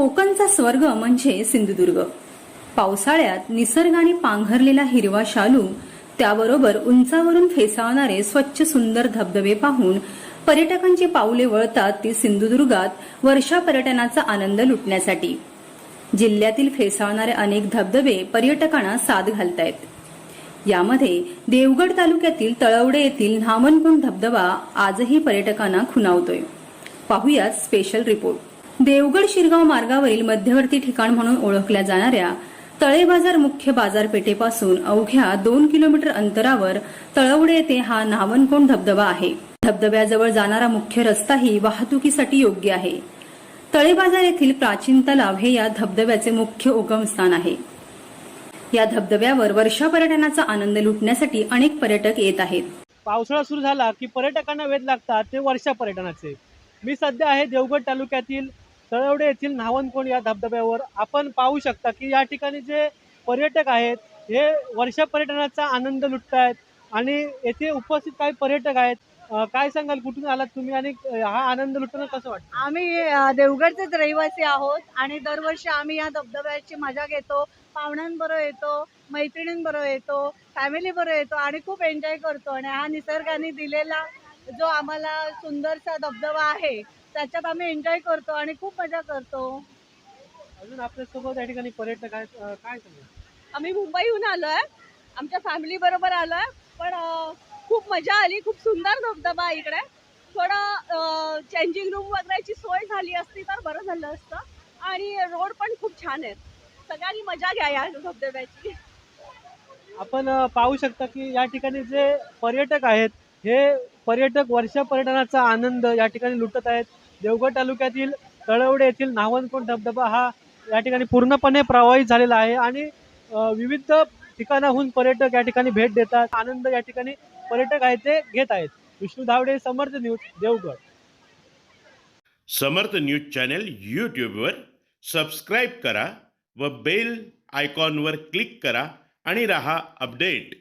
कोकणचा स्वर्ग म्हणजे सिंधुदुर्ग. पावसाळ्यात निसर्गाने पांघरलेला हिरवा शालू त्याबरोबर उंचावरून फेसावणारे स्वच्छ सुंदर धबधबे पाहून पर्यटकांची पाऊले वळतात ती सिंधुदुर्गात वर्षा पर्यटनाचा आनंद लुटण्यासाठी. जिल्ह्यातील फेसावणारे अनेक धबधबे पर्यटकांना साथ घालतायत. यामध्ये देवगड तालुक्यातील तळवडे येथील न्हामनकुंड धबधबा आजही पर्यटकांना खुणावतोय. पाहुयात स्पेशल रिपोर्ट देवगड शिरगाव मार्गावरील मध्यवर्ती ठिकाण म्हणून ओळखल्या जाणाऱ्या तळे बाजार मुख्य बाजारपेठेपासून अवघ्या दोन किलोमीटर अंतरावर तळवडे येथे हा नावनकोंड धबधबा आहे. धबधब्याजवळ जाणारा मुख्य रस्ताही वाहतुकीसाठी योग्य आहे. तळे बाजार येथील प्राचीन तलाव हे या धबधब्याचे मुख्य उगमस्थान आहे. या धबधब्यावर वर्षा पर्यटनाचा आनंद लुटण्यासाठी अनेक पर्यटक येत आहेत. पावसाळा सुरू झाला की पर्यटकांना वेध लागतात ते वर्षा पर्यटनाचे. मी सध्या आहे देवगड तालुक्यातील तळवडे येथील नावनकोंड या धबधब्यावर आपण पाहू शकता की या ठिकाणी जे पर्यटक आहेत हे वर्ष पर्यटनाचा आनंद आहेत आणि येथे उपस्थित काही पर्यटक आहेत. अं, काय सांगाल? कुठून आलात तुम्ही आणि हा आनंद लुटताना कसं वाटतं? आम्ही अ, देवगडचेच रहिवासी आहोत आणि दरवर्षी आम्ही या धबधब्याची मजा घेतो पाहुण्यांबरोबर येतो मैत्रिणींबरोबर येतो फॅमिली बरोबर येतो आणि खूप एन्जॉय करतो. आणि हा निसर्गाने दिलेला जो आम्हाला सुंदरसा धबधबा आहे त्याच्यात आम्ही एन्जॉय करतो आणि खूप मजा करतो. अजून आपल्यासोबत या ठिकाणी पर्यटक आहेत अं, काय सांगाल? आम्ही मुंबईहून आलोय. आमच्या फॅमिली बरोबर आलोय. पण अ, खूप मजा आली खूप सुंदर धबधबा आहे इकडे. थोडं चेंजिंग रूम वगैरेची सोय झाली असती तर बरं झालं असतं. आणि रोड पण खूप छान आहेत. सगळ्यांनी मजा घ्या या धबधब्याची. आपण अ, पाहू शकता की या ठिकाणी जे पर्यटक आहेत हे पर्यटक वर्ष पर्यटनाचा आनंद या ठिकाणी लुटत आहेत. देवगड तालुक्यातील तळवडे येथील नावनकोंड धबधबा हा या ठिकाणी पूर्णपणे प्रवाहित झालेला आहे आणि विविध ठिकाणाहून पर्यटक या ठिकाणी भेट देतात. आनंद या ठिकाणी पर्यटक आहेत ते घेत आहेत. Vishnu Dhawade Samarth news Devgad. Samarth news channel यूट्यूबवर सबस्क्राईब करा व बेल आयकॉनवर क्लिक करा आणि रहा अपडेट.